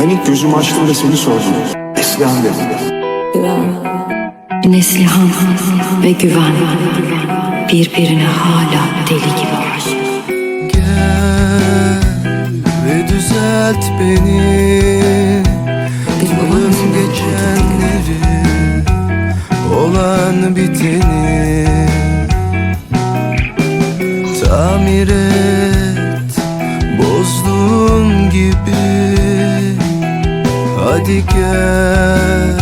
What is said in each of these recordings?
Ben ilk gözümü açtığımda seni sordum. Neslihan dedim. Neslihan ve Güven birbirine hala deli gibi aşık. Gel ve düzelt beni Tüm geçenleri Olan biteni Tamir et gibi. Hadi gel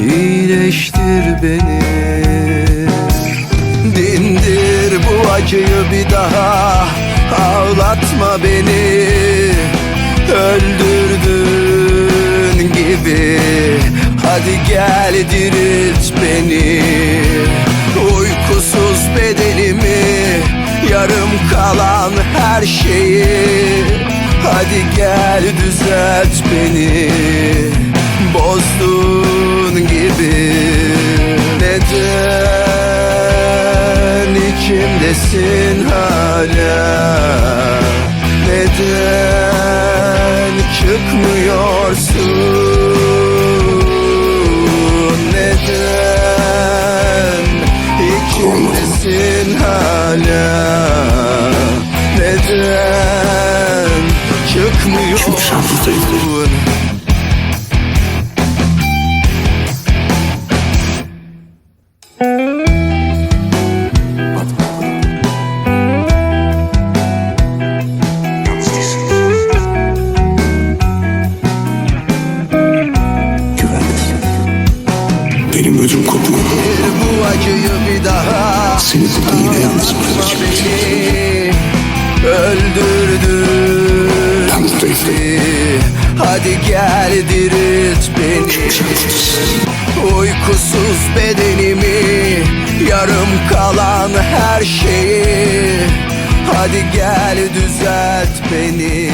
iyileştir beni. Dindir bu acıyı bir daha Ağlatma beni. Öldürdün gibi. Hadi gel dirilt beni. Uykusuz bedenimi Yarım kalan her şeyi Hadi gel düzelt beni. Bozdun gibi. Neden içimdesin hala? Neden çıkmıyorsun Yalnız değilsin. Güvendesin. Benim ödüm kopuyor. bu acıyı bir daha Seni burada yine yalnız bırakacağım. öldürdün Değilsin. Hadi gel dirilt beni Uykusuz bedenimi Yarım kalan her şeyi Hadi gel düzelt beni